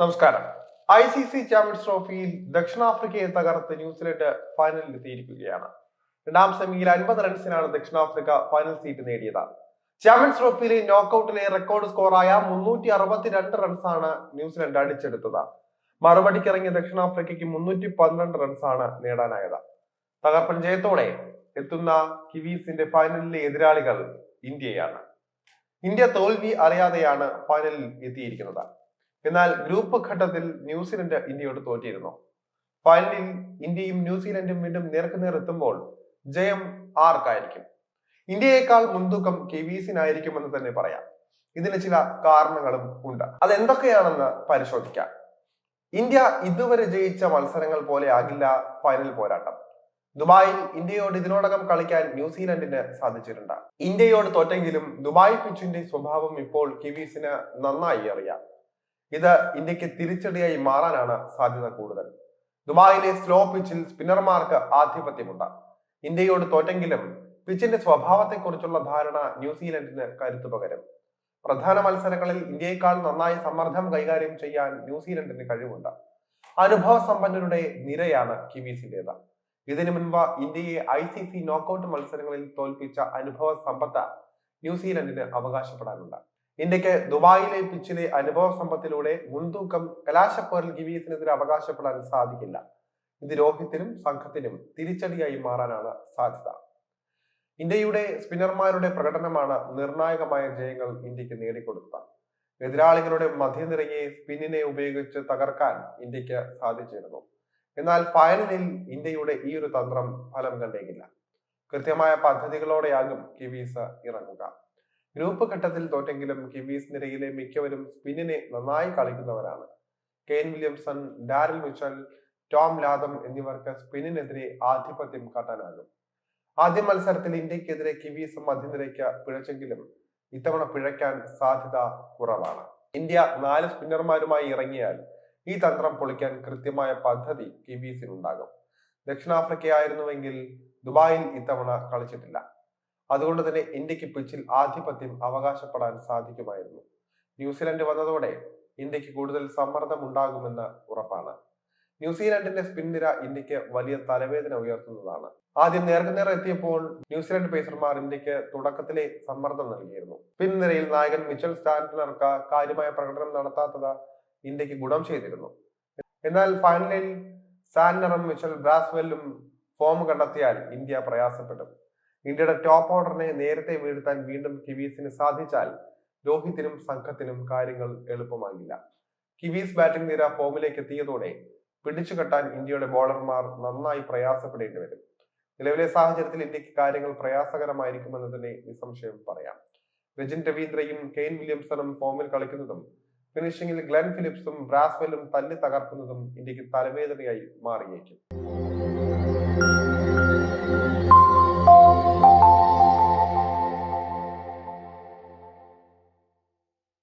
നമസ്കാരം. I C C champions ട്രോഫിയിൽ ദക്ഷിണാഫ്രിക്കയെ തകർത്ത് ന്യൂസിലൻഡ് ഫൈനലിൽ എത്തിയിരിക്കുകയാണ് രണ്ടാം സെമിയിൽ അൻപത് റൺസിനാണ് ദക്ഷിണാഫ്രിക്ക ഫൈനൽ സീറ്റ് നേടിയത്. ചാമ്പ്യൻസ് ട്രോഫിയിലെ നോക്കൌട്ടിലെ റെക്കോർഡ് സ്കോറായ മുന്നൂറ്റി അറുപത്തിരണ്ട് റൺസാണ് ന്യൂസിലൻഡ് അടിച്ചെടുത്തത്. മറുപടിക്കിറങ്ങിയ ദക്ഷിണാഫ്രിക്കയ്ക്ക് മുന്നൂറ്റി പന്ത്രണ്ട് റൺസാണ് നേടാനായത്. തകർപ്പൻ ജയത്തോടെ എത്തുന്ന കിവീസിന്റെ ഫൈനലിലെ എതിരാളികൾ ഇന്ത്യയാണ്. ഇന്ത്യ തോൽവി അറിയാതെയാണ് ഫൈനലിൽ എത്തിയിരിക്കുന്നത്. എന്നാൽ ഗ്രൂപ്പ് ഘട്ടത്തിൽ ന്യൂസിലൻഡ് ഇന്ത്യയോട് തോറ്റിയിരുന്നു ഫൈനലിൽ ഇന്ത്യയും ന്യൂസിലൻഡും വീണ്ടും നേർക്കുനേർ എത്തുമ്പോൾ ജയം ആർക്കായിരിക്കും? ഇന്ത്യയേക്കാൾ മുൻതൂക്കം കിവീസിനായിരിക്കുമെന്ന് തന്നെ പറയാം. ഇതിന് ചില കാരണങ്ങളും ഉണ്ട്. അതെന്തൊക്കെയാണെന്ന് പരിശോധിക്കാം. ഇന്ത്യ ഇതുവരെ ജയിച്ച മത്സരങ്ങൾ പോലെ ആകില്ല ഫൈനൽ പോരാട്ടം. ദുബായിൽ ഇന്ത്യയോട് ഇതിനോടകം കളിക്കാൻ ന്യൂസിലൻഡിന് സാധിച്ചിട്ടുണ്ട്. ഇന്ത്യയോട് തോറ്റെങ്കിലും ദുബായ് പിച്ചിന്റെ സ്വഭാവം ഇപ്പോൾ കിവീസിന് നന്നായി അറിയാം. ഇത് ഇന്ത്യയ്ക്ക് തിരിച്ചടിയായി മാറാനാണ് സാധ്യത കൂടുതൽ. ദുബായിലെ സ്ലോ പിച്ചിൽ സ്പിന്നർമാർക്ക് ആധിപത്യമുണ്ട്. ഇന്ത്യയോട് തോറ്റെങ്കിലും പിച്ചിന്റെ സ്വഭാവത്തെക്കുറിച്ചുള്ള ധാരണ ന്യൂസിലൻഡിന് കരുത്തു പകരും. പ്രധാന മത്സരങ്ങളിൽ ഇന്ത്യയെക്കാൾ നന്നായി സമ്മർദ്ദം കൈകാര്യം ചെയ്യാൻ ന്യൂസിലൻഡിന് കഴിവുണ്ട്. അനുഭവ സമ്പന്നരുടെ നിരയാണ് കിവീസിന്റേത്. ഇതിനു മുൻപ് ഇന്ത്യയെ ഐ സി സി നോക്കൌട്ട് മത്സരങ്ങളിൽ തോൽപ്പിച്ച അനുഭവ സമ്പത്ത് ന്യൂസിലൻഡിന് അവകാശപ്പെടാനുണ്ട്. ഇന്ത്യയ്ക്ക് ദുബായിലെ പിച്ചിലെ അനുഭവ സമ്പത്തിലൂടെ മുൻതൂക്കം കലാശപ്പോരിൽ ഗിവീസിനെതിരെ അവകാശപ്പെടാൻ സാധിക്കില്ല. ഇത് രോഹിത്തിനും സംഘത്തിനും തിരിച്ചടിയായി മാറാനാണ് സാധ്യത. ഇന്ത്യയുടെ സ്പിന്നർമാരുടെ പ്രകടനമാണ് നിർണായകമായ ജയങ്ങൾ ഇന്ത്യയ്ക്ക് നേടിക്കൊടുത്തത് എതിരാളികളുടെ മധ്യനിരയെ സ്പിന്നിനെ ഉപയോഗിച്ച് തകർക്കാൻ ഇന്ത്യയ്ക്ക് സാധിച്ചിരുന്നു. എന്നാൽ ഫൈനലിൽ ഇന്ത്യയുടെ ഈ ഒരു തന്ത്രം ഫലം കണ്ടേക്കില്ല. കൃത്യമായ പദ്ധതികളോടെയാകും കിവീസ് ഇറങ്ങുക. ഗ്രൂപ്പ് ഘട്ടത്തിൽ തോറ്റെങ്കിലും കിവീസ് നിരയിലെ മിക്കവരും സ്പിന്നിനെ നന്നായി കളിക്കുന്നവരാണ്. Kane Williamson Daryl Mitchell Tom Latham എന്നിവർക്ക് സ്പിന്നിനെതിരെ ആധിപത്യം കാട്ടാനാകും. ആദ്യ മത്സരത്തിൽ ഇന്ത്യക്കെതിരെ കിവീസ് മധ്യനിരയ്ക്ക് പിഴച്ചെങ്കിലും ഇത്തവണ പിഴയ്ക്കാൻ സാധ്യത കുറവാണ്. ഇന്ത്യ നാല് സ്പിന്നർമാരുമായി ഇറങ്ങിയാൽ ഈ തന്ത്രം പൊളിക്കാൻ കൃത്യമായ പദ്ധതി കിവീസിനുണ്ടാകും. ദക്ഷിണാഫ്രിക്കയായിരുന്നുവെങ്കിൽ ദുബായിൽ ഇത്തവണ കളിച്ചിട്ടില്ല. അതുകൊണ്ട് തന്നെ ഇന്ത്യയ്ക്ക് പിച്ചിൽ ആധിപത്യം അവകാശപ്പെടാൻ സാധിക്കുമായിരുന്നു. ന്യൂസിലൻഡ് വന്നതോടെ ഇന്ത്യയ്ക്ക് കൂടുതൽ സമ്മർദ്ദം ഉണ്ടാകുമെന്ന് ഉറപ്പാണ്. ന്യൂസിലാൻഡിന്റെ സ്പിൻ നിര ഇന്ത്യയ്ക്ക് വലിയ തലവേദന ഉയർത്തുന്നതാണ്. ആദ്യം നേർക്കുനേർ എത്തിയപ്പോൾ ന്യൂസിലൻഡ് പേസർമാർ ഇന്ത്യയ്ക്ക് തുടക്കത്തിലെ സമ്മർദ്ദം നൽകിയിരുന്നു. പിൻനിരയിൽ നായകൻ മിച്ചൽ സ്റ്റാൻഡർക്ക് കാര്യമായ പ്രകടനം നടത്താത്തത് ഇന്ത്യയ്ക്ക് ഗുണം ചെയ്തിരുന്നു. എന്നാൽ ഫൈനലിൽ സാൻഡറും മിച്ചൽ ബ്രാസ്വെല്ലും ഫോം കണ്ടെത്തിയാൽ ഇന്ത്യ പ്രയാസപ്പെടും. ഇന്ത്യയുടെ ടോപ്പ് ഓർഡറിനെ നേരത്തെ വീഴ്ത്താൻ വീണ്ടും കിവീസിന് സാധിച്ചാൽ രോഹിത്തിനും സംഘത്തിനും കാര്യങ്ങൾ എളുപ്പമാകില്ല. കിവീസ് ബാറ്റിംഗ് നിര ഫോമിലേക്ക് എത്തിയതോടെ പിടിച്ചു കെട്ടാൻ ഇന്ത്യയുടെ ബോളർമാർ നന്നായി പ്രയാസപ്പെടേണ്ടി വരും. നിലവിലെ സാഹചര്യത്തിൽ ഇന്ത്യയ്ക്ക് കാര്യങ്ങൾ പ്രയാസകരമായിരിക്കുമെന്ന് തന്നെ നിസ്സംശയം പറയാം. രജിൻ രവീന്ദ്രയും കെയ്ൻ വില്യംസണും ഫോമിൽ കളിക്കുന്നതും ഫിനിഷിംഗിൽ ഗ്ലെൻ ഫിലിപ്സും ബ്രാസ്വെല്ലും തല്ലി തകർക്കുന്നതും ഇന്ത്യയ്ക്ക് തലവേദനയായി മാറിയേക്കും.